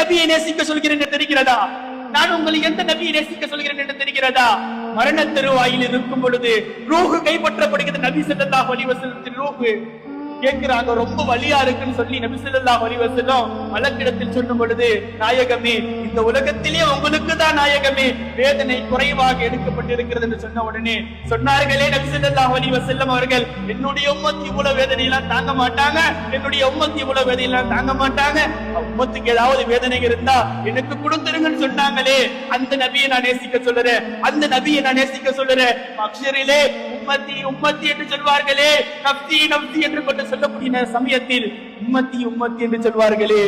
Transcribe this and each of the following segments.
நபியை நேசிக்க சொல்கிறேன் என்று தெரிகிறதா? நான் உங்களை எந்த நபியை நேசிக்க சொல்கிறேன் என்று தெரிகிறதா? மரண தருவாயில் இருக்கும் பொழுது ரூஹு கைப்பற்றப்படுகிறது. நபி ஸல்லல்லாஹு அலைஹி வஸல்லத்தின் ரூஹு. கேட்கிறாங்க ரொம்ப வலியா இருக்குன்னு சொல்லி நபி வரிவசலம் அலைஹி மலக்கிடத்தில் சொல்லும் பொழுது நாயகமே இந்த உலகத்திலே உங்களுக்கு தான் நாயகமே வேதனை குறைவாக எடுக்கப்பட்டிருக்கிறது என்று சொன்ன உடனே சொன்னார்களே நபி ஸல்லல்லாஹு அவர்கள் என்னுடைய உம்மத்தி இவ்வளவு வேதனை எல்லாம் தாங்க மாட்டாங்க என்னுடைய உம்மத்தி இவ்வளவு வேதனை எல்லாம் தாங்க மாட்டாங்க உம்மத்துக்கு ஏதாவது வேதனை இருந்தா எனக்கு கொடுத்துருங்கன்னு சொன்னாங்களே அந்த நபியை நான் நேசிக்க சொல்லுறேன் அந்த நபியை நான் நேசிக்க சொல்லுறேன் அக்ஷரிலே உம்மத்தி உம்மத்தி என்று சொல்வார்களே. நப்தி நப்தி என்று கொண்டு சொல்லக்கூடிய சமயத்தில் உம்மத்தி உம்மத்தி என்று சொல்வார்களே.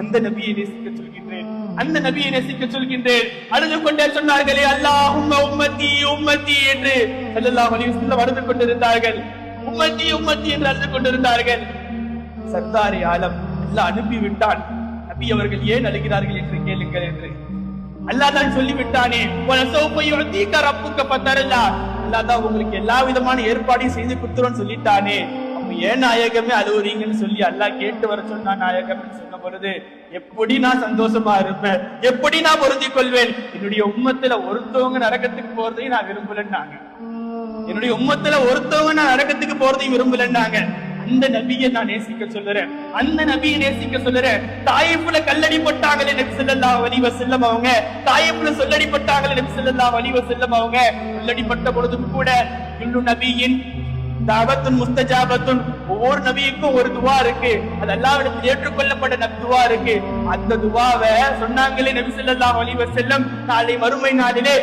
அந்த நபியை நேசிக்க சொல்கின்றேன். அந்த நபியை நேசிக்க சொல்கின்றேன். அழுது கொண்டே சொன்னார்களே அல்லாஹ் உம்மத்தி உம்மத்தி என்று ஸல்லல்லாஹு அலைஹி வஸல்லம் அழுது கொண்டிருந்தார்கள். உம்மத்தி உம்மத்தி என்று அழுது கொண்டிருந்தார்கள். சர்தாரி ஆலம் அல்லாஹ் அனுப்பிவிட்டான் நபி அவர்கள் ஏன் அழுகிறார்கள் என்று கேளுங்கள் என்று. அல்லாஹ் தான் சொல்லிவிட்டானே உன யுஅதீக ரப்புக்க ஃபதரல்லா." அல்லாஹ் தான் உங்களுக்கு எல்லா விதமான ஏற்பாடையும் செய்து கொடுத்துருன்னு சொல்லிட்டானே. ஏன் நாயகமே அழுவுறீங்கன்னு சொல்லி அல்லாஹ் கேட்டு வர சொன்னா நாயகம்னு சொன்ன பொழுது எப்படி நான் சந்தோஷமா இருப்பேன்? எப்படி நான் பொருந்திக் கொள்வேன்? என்னுடைய உம்மத்துல ஒருத்தவங்க நரகத்துக்கு போறதையும் நான் விரும்பலன்னாங்க. என்னுடைய உம்மத்துல ஒருத்தவங்க நான் நரகத்துக்கு போறதையும் விரும்பலன்னாங்க. அந்த நபியை நான் நேசிக்க சொல்லுறேன். அந்த நபியை நேசிக்க சொல்லுறேன். தாயப்புல கல்லடிப்பட்டாங்களே நபி செல்லல்லா வலிவ செல்லம் அவங்க. தாயப்புல சொல்லடிப்பட்டாங்களே நபி செல்லல்லா வலிவ செல்லம் அவங்க. சொல்லடிப்பட்ட பொழுதும் கூட குல்லு நபியின் தாவத்துன் முஸ்தஜாபத்துன் ஒவ்வொரு நபிக்கும் ஒரு துவா இருக்கு. அது அல்லாவிடத்தில் ஏற்றுக்கொள்ளப்பட்ட நபி துவா இருக்கு. அந்த துவாவை சொன்னாங்களே நபி ஸல்லல்லாஹு அலைஹி வஸல்லம் நாளை மறுமை நாளிலே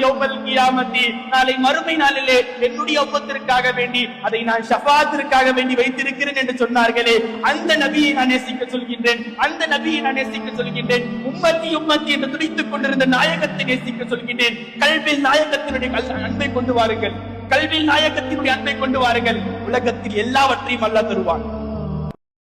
யௌமல் கியாமத்தி. நாளை மறுமை நாளிலே என்னுடைய உம்மத்திற்காக வேண்டி அதை நான் ஷஃபாத்திற்காக வேண்டி வைத்திருக்கிறேன் என்று சொன்னார்களே. அந்த நபியை நான் நேசிக்க சொல்கின்றேன். அந்த நபியை நான் நேசிக்க சொல்கின்றேன். உம்மத்தி உம்மத்தி என்று துடித்துக் கொண்டிருந்த நாயகத்தை நேசிக்க சொல்கின்றேன். கல்வியில் நாயகத்தினுடைய அன்பை கொண்டு வாருங்கள். கல்வி நாயகத்தினுடைய அன்பை கொண்டு வாருங்கள். உலகத்தில் எல்லாவற்றையும் அல்ல தருவான்.